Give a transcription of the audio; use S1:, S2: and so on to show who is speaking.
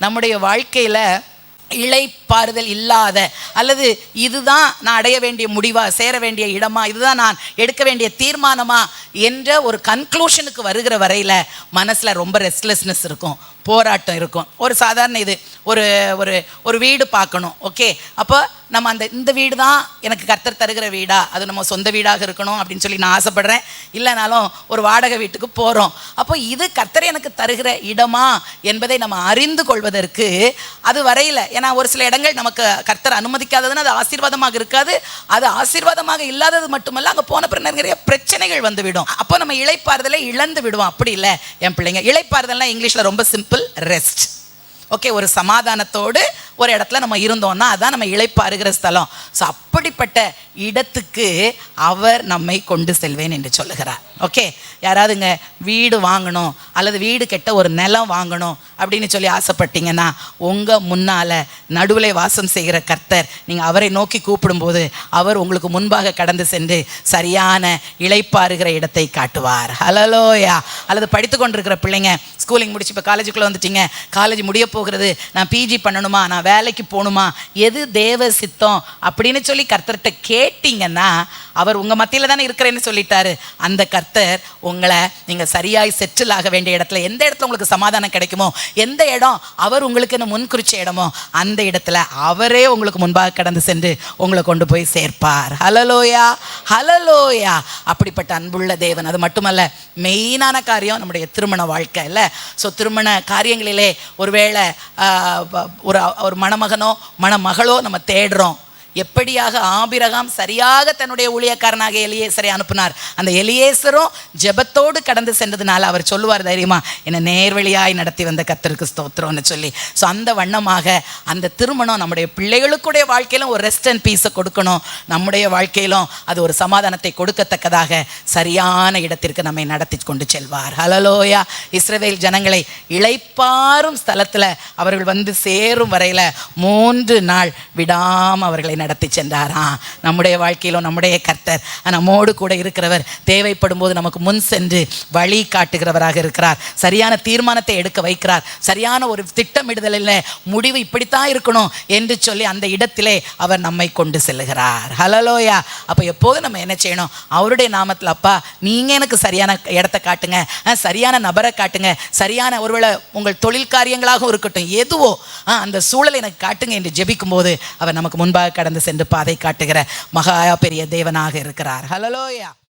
S1: நம்முடைய வாழ்க்கையில் இளைப்பாறுதல் இல்லாத அல்லது இதுதான் நான் அடைய வேண்டிய முடிவா சேர வேண்டிய இடமா இதுதான் நான் எடுக்க வேண்டிய தீர்மானமா என்ற ஒரு கன்க்ளூஷனுக்கு வருகிற வரையில் மனசில் ரொம்ப ரெஸ்ட்லெஸ்னஸ் இருக்கும் போராட்டம் இருக்கும். ஒரு சாதாரண இது ஒரு ஒரு ஒரு வீடு பார்க்கணும் ஓகே அப்போ நம்ம அந்த இந்த வீடு தான் எனக்கு கர்த்தர் தருகிற வீடா அது நம்ம சொந்த வீடாக இருக்கணும் அப்படின்னு சொல்லி நான் ஆசைப்படுறேன். இல்லைனாலும் ஒரு வாடகை வீட்டுக்கு போகிறோம் அப்போ இது கர்த்தர் எனக்கு தருகிற இடமா என்பதை நம்ம அறிந்து கொள்வதற்கு அது வரையில் ஏன்னா ஒரு சில இடங்கள் நமக்கு கர்த்தர் அனுமதிக்காததுன்னு அது ஆசீர்வாதமாக இருக்காது. அது ஆசீர்வாதமாக இல்லாதது மட்டுமல்ல அங்கே போன பிறகு நிறைய பிரச்சனைகள் வந்துவிடும். அப்போ நம்ம இழைப்பாறுதலை இழந்து விடுவோம். அப்படி இல்லை என் பிள்ளைங்க. இழைப்பாறுதல்னா இங்கிலீஷில் ரொம்ப சிம்பிள் ரெஸ்ட் ஓகே ஒரு சமாதானத்தோடு ஒரு இடத்துல நம்ம இருந்தோம்னா அதான் நம்ம இழைப்பாருகிற ஸ்தலம். ஸோ அப்படிப்பட்ட இடத்துக்கு அவர் நம்மை கொண்டு செல்வேன் என்று சொல்லுகிறார். ஓகே யாராவதுங்க வீடு வாங்கணும். அல்லது வீடு கெட்ட ஒரு நிலம் வாங்கணும் அப்படின்னு சொல்லி ஆசைப்பட்டீங்கன்னா உங்கள் முன்னால் நடுவில் வாசம் செய்கிற கர்த்தர் நீங்கள் அவரை நோக்கி கூப்பிடும்போது அவர் உங்களுக்கு முன்பாக கடந்து சென்று சரியான இழைப்பாருகிற இடத்தை காட்டுவார். ஹலலோயா அல்லது படித்து கொண்டிருக்கிற பிள்ளைங்க ஸ்கூலிங் முடிச்சு இப்போ காலேஜுக்குள்ளே வந்துட்டீங்க காலேஜ் முடிய போகிறது நான் பிஜி பண்ணணுமா நான் வேலைக்கு போகணுமா எது தேவ சித்தம் அப்படின்னு சொல்லி கர்த்தர்கிட்ட கேட்டிங்கன்னா அவர் உங்கள் மத்தியில் தானே இருக்கிறேன்னு சொல்லிட்டாரு. அந்த கர்த்தர் உங்களை நீங்கள் சரியாய் செட்டில் ஆக வேண்டிய இடத்துல எந்த இடத்துல உங்களுக்கு சமாதானம் கிடைக்குமோ எந்த இடம் அவர் உங்களுக்கு என்ன குறிச்ச இடமோ அந்த இடத்துல அவரே உங்களுக்கு முன்பாக கடந்து சென்று உங்களை கொண்டு போய் சேர்ப்பார். ஹலலோயா ஹலலோயா அப்படிப்பட்ட அன்புள்ள தேவன். அது மட்டுமல்ல மெயினான காரியம் நம்முடைய திருமண வாழ்க்கை இல்லை. ஸோ திருமண காரியங்களிலே ஒருவேளை ஒரு ஒரு மணமகனோ மணமகளோ நம்ம தேடுறோம். எப்படியாக ஆபிரகாம் சரியாக தன்னுடைய ஊழியக்காரனாக எலியேசரை அனுப்பினார்? அந்த எலியேசரும் ஜெபத்தோடு கடந்து சென்றதுனால அவர் சொல்லுவார் தைரியமா என்னை நேர்வழியாய் நடத்தி வந்த கத்தருக்கு ஸ்தோத்திரம்னு சொல்லி. ஸோ அந்த வண்ணமாக அந்த திருமணம் நம்முடைய பிள்ளைகளுக்குடைய வாழ்க்கையிலும் ஒரு ரெஸ்ட் அண்ட் பீஸை கொடுக்கணும். நம்முடைய வாழ்க்கையிலும் அது ஒரு சமாதானத்தை கொடுக்கத்தக்கதாக சரியான இடத்திற்கு நம்மை நடத்தி கொண்டு செல்வார். ஹலலோயா இஸ்ரேவேல் ஜனங்களை இழைப்பாரும் ஸ்தலத்தில் அவர்கள் வந்து சேரும் வரையில் மூன்று நாள் விடாமல் அவர்களை நடத்தி சென்றாராம். நம்முடைய வாழ்க்கையிலும் நம்முடைய கர்த்தர் நம்மோடு கூட இருக்கிறவர் தேவைப்படும் போது நமக்கு முன் சென்று வழி காட்டுகிறவராக இருக்கிறார். சரியான தீர்மானத்தை எடுக்க வைக்கிறார். சரியான ஒரு திட்டமிடுதலில் முடிவு இப்படித்தான் இருக்கணும் என்று சொல்லி அந்த இடத்திலே அவர் நம்மை கொண்டு செல்லுகிறார். ஹலலோயா அப்போ எப்போதும் நம்ம என்ன செய்யணும்? அவருடைய நாமத்தில் அப்பா நீங்கள் எனக்கு சரியான இடத்த காட்டுங்க. சரியான நபரை காட்டுங்க. சரியான ஒருவேளை உங்கள் தொழில் காரியங்களாகவும் இருக்கட்டும் எதுவோ அந்த சூழலை எனக்கு காட்டுங்க என்று ஜெபிக்கும் போது அவர் நமக்கு முன்பாக கடந்து சென்று பாதை காட்டுகிற மகா பெரிய தேவனாக இருக்கிறார். ஹலலோயா